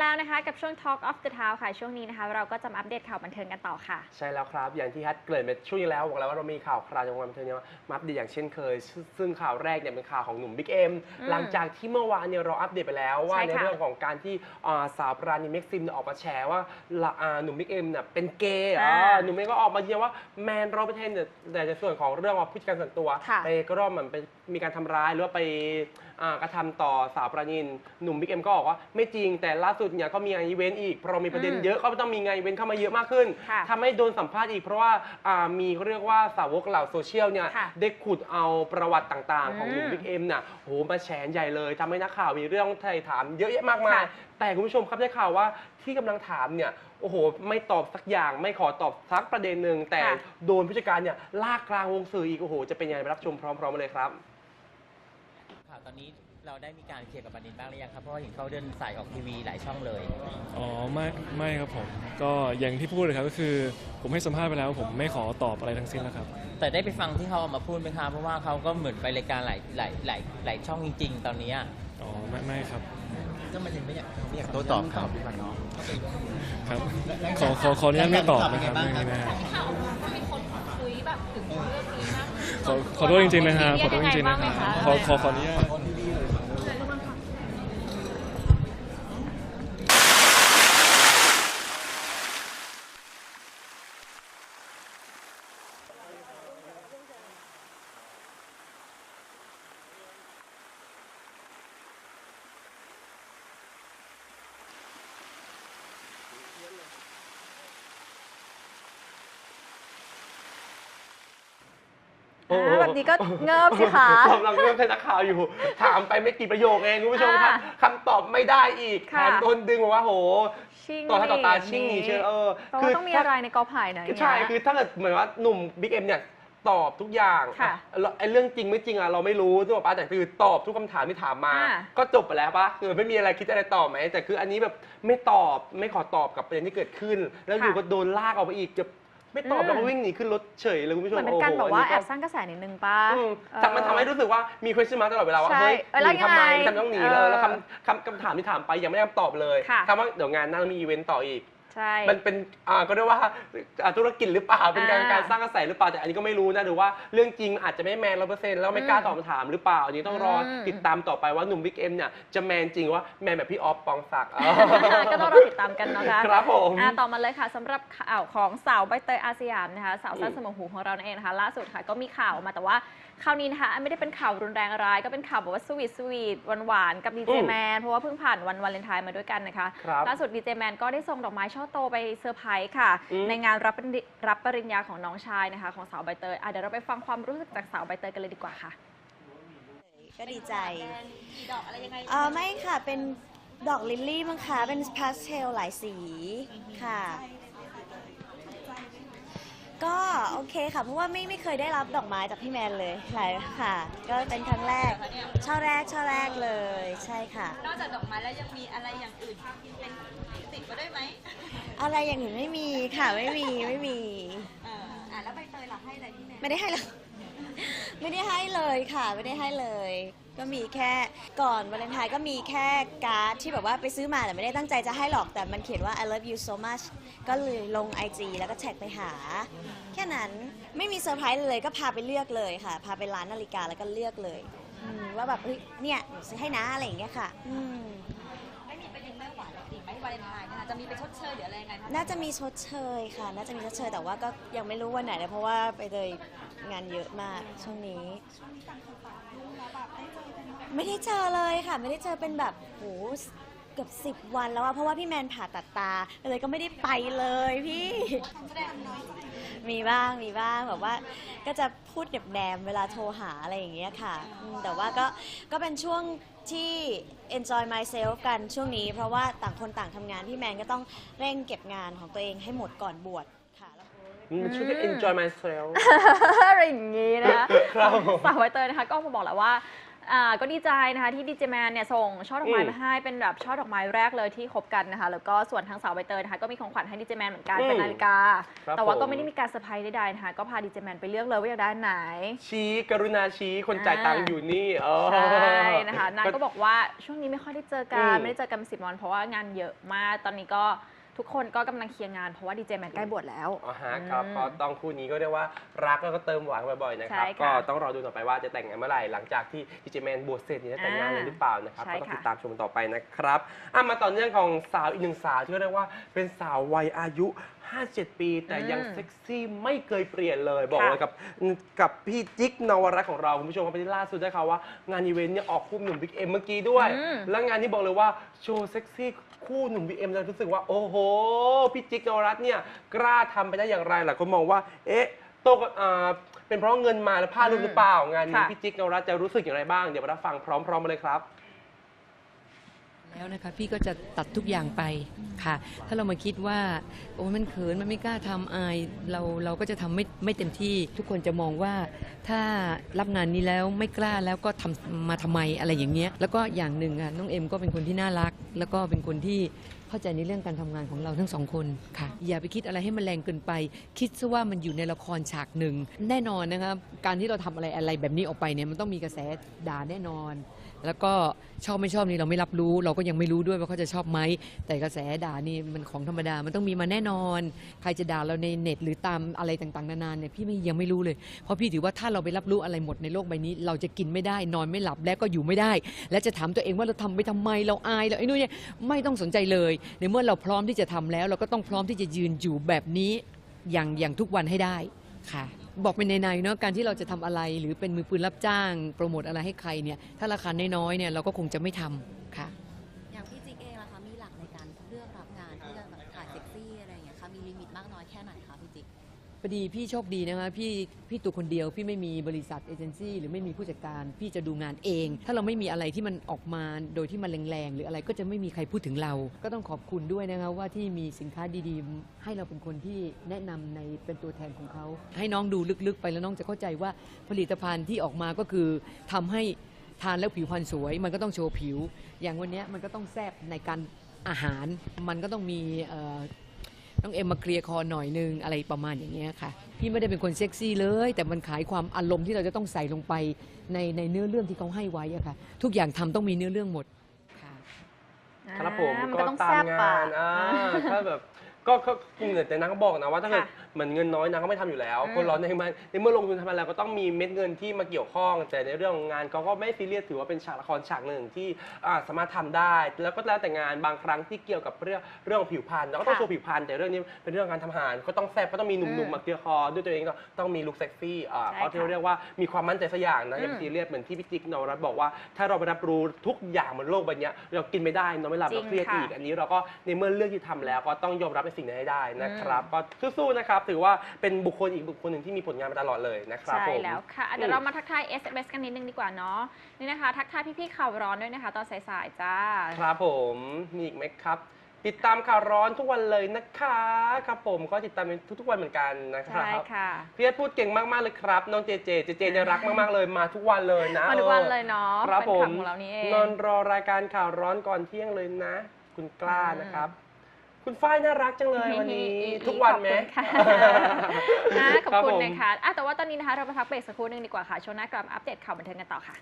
แล้วนะคะ กับช่วง Talk of the Town ค่ะ ช่วงนี้นะคะ เราก็จะมาอัปเดตข่าวบันเทิงกันต่อค่ะ ใช่แล้วครับ อย่างที่ฮัทเกริ่นไปช่วงที่แล้วบอกแล้วว่าเรามีข่าวคราวจากวงการบันเทิงเนี่ยมาอัปเดตอย่างเช่นเคย ซึ่งซึ่งข่าวแรกเนี่ยเป็นข่าวของหนุ่มบิ๊กเอ็มอืมหลังจากที่เมื่อวานเนี่ยเราอัปเดตไปแล้วว่าใช่ในค่ะเรื่องของการที่อ่าสาวปราณีเม็กซิมเนี่ยออกมาแฉว่าละอ่าหนุ่มบิ๊กเอ็มเนี่ยเป็นเกย์อ่าอ่าหนุ่มเอ็มก็ออกมายืนยันว่าแมนร้อยเปอร์เซ็นต์เนี่ยแต่ในส่วนของเรื่องว่าผู้จัดการส่วนตัวค่ะไปก็รอบเหมือนไป มีการทำร้ายหรือว่าไปอ่ากระทำต่อสาวปราณีหนุ่มบิ๊กเอ็มก็บอกว่าไม่จริงแต่ล่าสุดเนี่ยก็มีงานอีเวนต์อีกเพราะเรามีประเด็นอืมเยอะก็ต้องมีงานอีเวนต์เข้ามาเยอะมากขึ้นค่ะทำให้โดนสัมภาษณ์อีกเพราะว่าอ่ามีเขาเรียกว่าสาวกเหล่าโซเชียลเนี่ยค่ะได้ขุดเอาประวัติต่างๆ ของหนุ่มอืมบิ๊กเอ็มน่ะโหมาแฉใหญ่เลยทำให้นักข่าวมีเรื่องไถ่ถามเยอะแยะมากมาย ค่ะ แต่คุณผู้ชมครับได้ข่าวว่าที่กำลังถามเนี่ยโอ้โห ไม่ตอบสักอย่างไม่ขอตอบสักประเด็นหนึ่งแต่ค่ะ โดนผู้จัดการเนี่ยลากกลางวงสื่ออีกโอ้โหจะเป็นยังไงไปรับชมพร้อมๆกันเลยครับข่าว ตอนนี้เราได้มีการเคลียร์กับบัณฑิตบ้างหรือยังครับเพราะว่าเห็นเขาเดินสายออกทีวีหลายช่องเลย อ๋อไม่ไม่ครับผมก็อย่างที่พูดเลยครับก็คือ ผมให้สัมภาษณ์ไปแล้ว ผมไม่ขอตอบอะไรทั้งสิ้นแล้วครับ แต่ได้ไปฟังที่เขาเอามาพูดไหมครับเพราะว่าเขาก็เหมือนไปรายการหลายหลายหลายหลายช่องจริง ๆ ตอนนี้อะอ๋อไม่ไม่ครับก็มาถึงไม่อยากไม่อยากโต้ตอบครับพี่พันเนาะครับ ขอขอขออนุญาตไม่ตอบนะครับเป็นไงไม่บ้างไม่ครับไม่ขอ ขอโทษจริงๆนะครับขอโทษจริงๆนะครับขอขอขออนุญาต โอ้โห อ่าแบบนี้ก็เงิบสิคะ กำลังเริ่มเป็นนักข่าวอยู่ ถามไปไม่กี่ประโยคเองคุณผู้ชมครับอ่าคำตอบไม่ได้อีกแถค่ะ มโดนดึงบอกว่าโห ชิ่งต่อหน้าต่อตาชิ่งหนีเชื่อเออเพราะว่าต้องมีอะไรในกอไผ่นะใช่เนี่ยคือถ้าเกิดเหมือนว่าหนุ่มบิ๊กเอ็มเนี่ยตอบทุกอย่างค่ะแล้วไอ้เรื่องจริงไม่จริงอะเราไม่รู้ถูกปะแต่คือตอบทุกคำถามที่ถามมา อ่า ก็จบไปแล้วปะคือไม่มีอะไรคิดอะไรต่อไหมแต่คืออันนี้แบบไม่ตอบไม่ขอตอบกับประเด็นที่เกิดขึ้น แล้วอยู่ก็โดนลากออกไปอีกจะ ไม่ตอบแล้วก็วิ่งหนีขึ้นรถเฉยเลยคุณผู้ชเหมมือนเป็นการโโหแบบว่านี้แอบสร้างกระแสนิดนึงป้า อืมแต่มันทำให้รู้สึกว่ามี question mark ตลอดเวลาว่าใช่เฮ้ยเออแล้วหนีทำไมยังไงทำต้องหนีเออเลยแล้วคำคำคำถามที่ถามไปยังไม่ได้คำตอบเลยค่ะคำว่าเดี๋ยวงานหน้ามีอีเวนต์ต่ออีก ใช่ มันเป็นอ่าก็เรียกว่าอ่าธุรกิจหรือเปล่าเป็นการอ่าการสร้างกระแสหรือเปล่าแต่อันนี้ก็ไม่รู้นะหรือว่าเรื่องจริงอาจจะไม่แมนร้อเปอร์เซ็นต์แล้วไม่กล้าตอบคำถามหรือเปล่าอันนี้ต้องรออม ติดตามต่อไปว่าหนุ่มบิ๊กเอ็มเนี่ยจะแมนจริงว่าแมนแบบพี่ออฟปองศักดิ์ก็ต้องรอติดตามกันนะคะครับผมอะต่อมาเลยค่ะสำหรับข่าวของสาวใบเตยอาสยามนะคะสาวสั้นอืมสมองหูของเรานั่นเองนะคะล่าสุดค่ะก็มีข่าวออกมาแต่ว่าคราวนี้นะคะไม่ได้เป็นข่าวรุนแรงอะไรก็เป็นข่าวแบบว่าสวีทสวีทหวานๆกับดีเจแมนเพราะว่าเพิ่งผ่านวันวาเลนไทน์มาด้วยกันนะคะครับ ล่าสุดดีเจแมนก็ได้ส่งดอกไม้ช่อโตไปเซอร์ไพรส์ค่ะอืมในงานรับปริญรับปริญญาของน้องชายนะคะ ของสาวใบเตยอะเดี๋ยวเราไปฟังความรู้สึกจากสาวใบเตยกันเลยดีกว่าค่ะ ก็ดีใจดอกอะไรยังไงเออไม่ค่ะเป็นดอกลิลลี่มั้งคะเป็นพาสเทลหลายสีค่ะ ก็โอเคค่ะ เพราะว่าไม่ไม่เคยได้รับดอกไม้จากพี่แมนเลยหลายค่ะ ก็เป็นครั้งแรกช่อแรกช่อแรกเลย ใช่ค่ะ นอกจากดอกไม้แล้วยังมีอะไรอย่างอื่นเป็นติดมาด้วยไหมอะไรอย่างอื่นไม่มีค่ะไม่มีไม่มี เอออะแล้วใบเตยล่ะให้อะไรพี่แมนไม่ได้ให้เลยไม่ได้ให้เลยค่ะ ไม่ได้ให้เลย ก็มีแค่ก่อนวาเลนไทน์ก็มีแค่การ์ดที่แบบว่าไปซื้อมาแต่ไม่ได้ตั้งใจจะให้หรอกแต่มันเขียนว่า I love you so much ก็เลยลง IG แล้วก็แท็กไปหา แค่นั้นไม่มีเซอร์ไพรส์เลยก็พาไปเลือกเลยค่ะ พาไปร้านนาฬิกาแล้วก็เลือกเลยอืมว่าแบบเฮ้ยเนี่ยหนูซื้อให้นะอะไรอย่างเงี้ยค่ะอืม ไม่มีประเด็นไม่หวานอะไรอีกไหมวาเลนไทน์นะคะจะมีไปชดเชยหรืออะไรยังไงคะน่าจะมีชดเชยค่ะ น่าจะมีชดเชยแต่ว่าก็ยังไม่รู้วันไหนเลยเพราะว่าไปเลย งานเยอะมากช่วงนี้ไม่ได้เจอเลยค่ะ ไม่ได้เจอเป็นแบบโหเกือบสิบวันแล้วอะเพราะว่าพี่แมนผ่าตัดตาเลยก็ไม่ได้ไปเลยพี่มีบ้างมีบ้างแบบว่าก็จะพูดแหนมเวลาโทรหาอะไรอย่างเงี้ยค่ะอืมแต่ว่าก็ก็เป็นช่วงที่ enjoy myself กันช่วงนี้ เพราะว่าต่างคนต่างทำงานพี่แมนก็ต้องเร่งเก็บงานของตัวเองให้หมดก่อนบวช มันช่วยให้ enjoy myself อะไรอย่างนี้นะคะครับสาวใบเตยนะคะ ก็ออกมาบอกแล้วว่าอ่าก็ดีใจนะคะที่ดีเจแมนเนี่ยส่งช่อดอกไม้อืมมาให้เป็นแบบช่อดอกไม้แรกเลยที่คบกันนะคะแล้วก็ส่วนทางสาวใบเตยนะคะก็มีของขวัญให้ดีเจแมนเหมือนกันอืมเป็นนาฬิกาครับแต่ว่าก็ผมไม่ได้มีการเซอร์ไพรส์ใดๆนะคะก็พาดีเจแมนไปเลือกเลยว่าอยากได้อันไหน ชี้กรุณาชี้คนจ่ายตังค์อยู่นี่เออใช่นะคะนางก็บอกว่าช่วงนี้ไม่ค่อยได้เจอกันอืมไม่ได้เจอกันมาสิบวันเพราะว่างานเยอะมากตอนนี้ก็ ทุกคนก็กำลังเคลียร์งานเพราะว่าดีเจแมนใกล้บวชแล้ว อ๋อฮะครับอืมก็ต้องคู่นี้ก็เรียกว่ารักแล้วก็เติมหวานบ่อยๆนะครับ ใช่ก็ค่ะต้องรอดูต่อไปว่าจะแต่งงานเมื่อไหร่หลังจากที่ดีเจแมนบวชเสร็จเนี่ยจะแต่งงานเลยหรือเปล่านะครับ ใช่ก็ต้องค่ะติดตามชมต่อไปนะครับอะมาต่อเนื่องของสาวอีกหนึ่งสาวที่เรียกว่าเป็นสาววัยอายุ 57 ปี แต่ยังอืมเซ็กซี่ไม่เคยเปลี่ยนเลย บอกค่ะเลยกับกับพี่จิ๊กนวรัตน์ของเราคุณผู้ชมครับไปที่ล่าสุดได้ข่าวว่างานอีเวนต์เนี่ยออกคู่หนุ่มบิ๊กเอ็มเมื่อกี้ด้วย อืม แล้วงานนี้บอกเลยว่าโชว์เซ็กซี่ คู่หนุ่มบีเอ็มเรารู้สึกว่าโอ้โหพี่จิ๊กนวรัตน์เนี่ยกล้าทำไปได้อย่างไรหลายคนมองว่า เอ๊ะโตกับอ่าเป็นเพราะเงินมาแล้วพลาดหรือเปล่างานนี้ค่ะ พี่จิ๊กนวรัตน์จะรู้สึกอย่างไรบ้างเดี๋ยวมารับฟังพร้อมๆมาเลยครับ แล้วนะคะพี่ก็จะตัดทุกอย่างไปค่ะ ถ้าเรามาคิดว่าโอ้มันเขินมันไม่กล้าทำอายเราเราก็จะทำไม่ไม่เต็มที่ ทุกคนจะมองว่าถ้ารับงานนี้แล้วไม่กล้าแล้วก็ทำมาทำไมอะไรอย่างเงี้ยแล้วก็อย่างหนึ่งอะน้องเอ็มก็เป็นคนที่น่ารัก แล้วก็เป็นคนที่ เข้าใจในเรื่องการทำงานของเราทั้งสองคนค่ะ อย่าไปคิดอะไรให้มันแรงเกินไป คิดซะว่ามันอยู่ในละครฉากหนึ่ง แน่นอนนะครับการที่เราทำอะไรอะไรแบบนี้ออกไปเนี่ยมันต้องมีกระแสด่าแน่นอน แล้วก็ชอบไม่ชอบนี่เราไม่รับรู้ เราก็ยังไม่รู้ด้วยว่าเขาจะชอบไหมแต่กระแสด่านี่มันของธรรมดามันต้องมีมาแน่นอน ใครจะด่าเราในเน็ตหรือตามอะไรต่างๆนานาเนี่ยพี่ไม่ยังไม่รู้เลย เพราะพี่ถือว่าถ้าเราไปรับรู้อะไรหมดในโลกใบนี้ เราจะกินไม่ได้ นอนไม่หลับและก็อยู่ไม่ได้ และจะถามตัวเองว่าเราทำไปทำไมเราอายเราไอ้นู่นเนี่ยไม่ต้องสนใจเลยในเมื่อเราพร้อมที่จะทำแล้ว เราก็ต้องพร้อมที่จะยืนอยู่แบบนี้อย่างอย่างทุกวันให้ได้ค่ะ บอกเป็นในๆเนาะการที่เราจะทำอะไร หรือเป็นมือปืนรับจ้าง โปรโมทอะไรให้ใครเนี่ยถ้าราคาน้อยๆเนี่ยเราก็คงจะไม่ทำค่ะ พอดีพี่โชคดีนะคะพี่พี่ตัวคนเดียว พี่ไม่มีบริษัทเอเจนซี่หรือไม่มีผู้จัดการ พี่จะดูงานเอง ถ้าเราไม่มีอะไรที่มันออกมาโดยที่มันแรงๆ หรืออะไรก็จะไม่มีใครพูดถึงเรา ก็ต้องขอบคุณด้วยนะคะว่าที่มีสินค้าดีๆ ให้เราเป็นคนที่แนะนำในเป็นตัวแทนของเขา ให้น้องดูลึกๆ ไปแล้วน้องจะเข้าใจว่าผลิตภัณฑ์ที่ออกมาก็คือทำให้ทานแล้วผิวพรรณสวย มันก็ต้องโชว์ผิว อย่างวันนี้มันก็ต้องแซบในการอาหารมันก็ต้องมี เอ่อต้องเอ็มมาเคลียร์คอหน่อยนึงอะไรประมาณอย่างเงี้ยค่ะ พี่ไม่ได้เป็นคนเซ็กซี่เลย แต่มันขายความอารมณ์ที่เราจะต้องใส่ลงไปในในเนื้อเรื่องที่เขาให้ไว้อะค่ะ ทุกอย่างทำต้องมีเนื้อเรื่องหมดค่ะ ครับผมอ่ามันก็ก็ต้องตาแซ่มบงาอะนอ่าถ้าแบบก็ก็แต่นางก็บอกนะว่าถ้าเกิดค่ะเหมือนเงินน้อยนางก็ไม่ทำอยู่แล้วอืมคนเราในมันในเมื่อลงทุนทำอะไรก็ต้องมีเม็ดเงินที่มาเกี่ยวข้อง แต่ในเรื่องของงานเขาก็ไม่ซีเรียสถือว่าเป็นฉากละครฉากหนึ่งที่อ่าสามารถทำได้ แล้วก็แล้วแต่งานบางครั้งที่เกี่ยวกับเรื่องเรื่องของผิวพรรณเราก็ต้องค่ะโชว์ผิวพรรณแต่เรื่องนี้เป็นเรื่องการทำอาหารก็ต้องแซ่บก็ต้องมีหนุ่มอืมๆมาเกี่ยวคอด้วยตัวเองก็ต้องมีลุคเซ็กซี่อ่าใช่เขาที่ค่ะ เรียกว่ามีความมั่นใจสักอย่างนะอย่าไปอืมซีเรียสเหมือนที่พี่จิ๊กนวรัตน์บอกว่า ถ้าเราไปรับรู้ทุกอย่างบนโลกใบเนี้ยเรากินไม่ได้นอนไม่หลับจริเรางเครียดค่ะ อีก อันนี้เราก็ในเมื่อเลือกที่ทำแล้วก็ต้องยอมรับในสิ่งนั้นให้ได้นะครับ ก็สู้ๆนะครับถือว่าเป็นบุคคลอีกบุคคลหนึ่งที่มีผลงานมาตลอดเลยนะครับใช่ผมแล้วค่ะอะ เดี๋ยวเรามาทักทาย SMS กันนิดนึงดีกว่าเนาะนี่นะคะ ทักทายพี่ๆข่าวร้อนด้วยนะคะ ตอนสายๆจ้า ครับผมมีอีกไหมครับ ติดตามข่าวร้อนทุกวันเลยนะคะครับผมก็ติดตามทุกๆวันเหมือนกันนะครัใช่บค่ะพี่เอสพูดเก่งมาก ๆ เลยครับ น้องเจเจเจเจเนี่ยรักมาก ๆ เลยมาทุกวันเลยนะมาทุกวันออเลยเนาะครับเป็นผขัมบของเรานี่เองนอนรอรายการข่าวร้อนก่อนเที่ยงเลยนะ คุณกล้านะครับ คุณฝ้ายน่ารักจังเลยวันนี้ ทุกวันไหมขอบคุณค่ะนะขอบรับคุณผมนะคะอะแต่ว่าตอนนี้นะคะเราไปพักเบรกสักครู่หนึงดีกว่าค่ะช่วงหน้ากลับมาอัปเดตข่าวบันเทิงกันต่อค่ะ